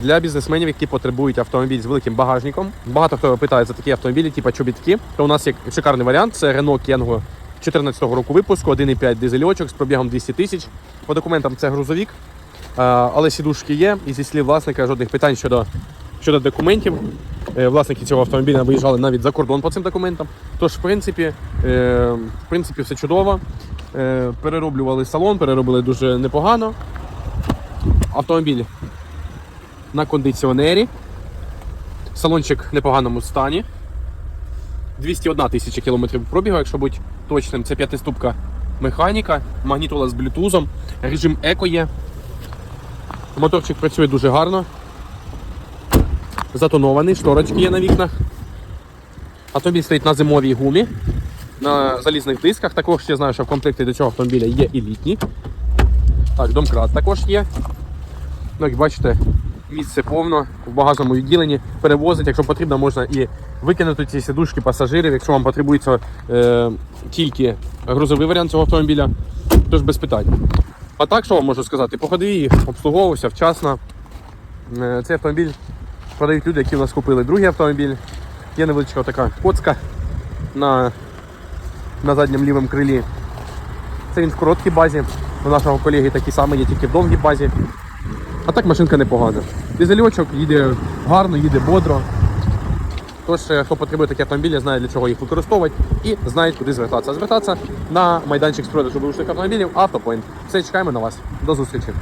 Для бізнесменів, які потребують автомобіль з великим багажником. Багато хто питає за такі автомобілі, типу чобітки. То у нас є шикарний варіант. Це Renault Kangoo 14 року випуску, 1,5 дизельочок з пробігом 200 тисяч. По документам це грузовік, але сідушки є. І зі слів власника жодних питань щодо, щодо документів. Е, Власники цього автомобіля виїжджали навіть за кордон по цим документам. Тож, в принципі, е, в принципі, все чудово. Е, Перероблювали салон, переробили дуже непогано. Автомобіль на кондиціонері. Салончик в непоганому стані. 201 тисяча кілометрів пробігу, якщо бути точним, це п'ятиступка механіка, магнітола з блютузом, режим еко є. Моторчик працює дуже гарно. Затонований, шторочки є на вікнах. Автомобіль стоїть на зимовій гумі, на залізних дисках. Також я знаю, що в комплекті до цього автомобіля є і літні. Так, домкрат також є. Ну, як бачите, місце повно в багажному відділенні. Перевозить, якщо потрібно, можна і викинути ці сідушки пасажирів, якщо вам потребується е, тільки грузовий варіант цього автомобіля, тож без питань. А так, що вам можу сказати? По ходовій обслуговувався вчасно. Е, цей автомобіль продають люди, які у нас купили другий автомобіль. Є невеличка така коцка на, на задньому лівому крилі. Це він в короткій базі. У нашого колеги такий самий є тільки в довгій базі. А так машинка непогана. Дизельочок їде гарно, їде бодро. Тож, е, хто потребує такі автомобілі, знає для чого їх використовувати і знає, куди звертатися. Звертатися на майданчик з продажу бушних автомобілів Автопоінт. Все, чекаємо на вас. До зустрічі.